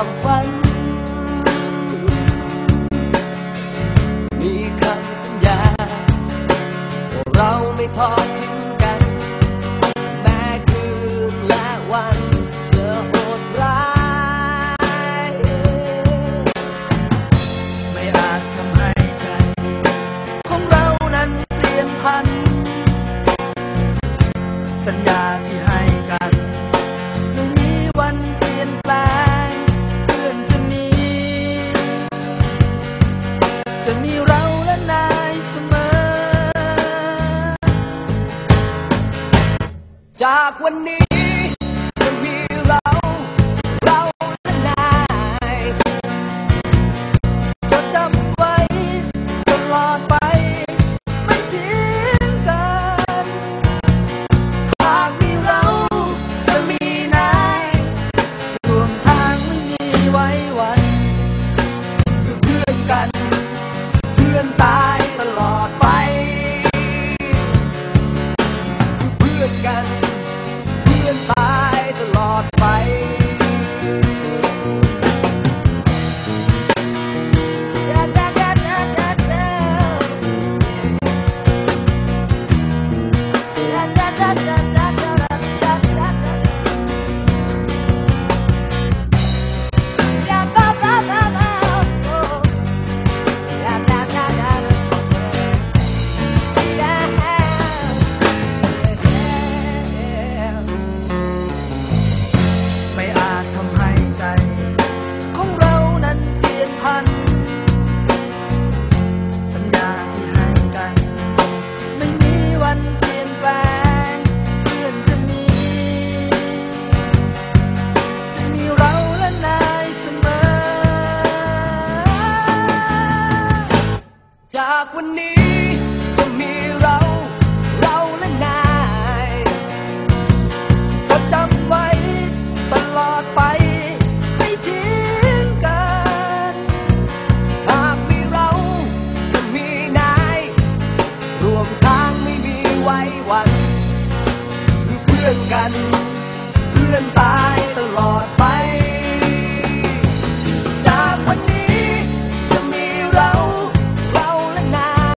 ความฝัน มีคำสัญญา เราไม่ทอด จากวันนี้ พื่อนกัน เพื่อนตายตลอดไป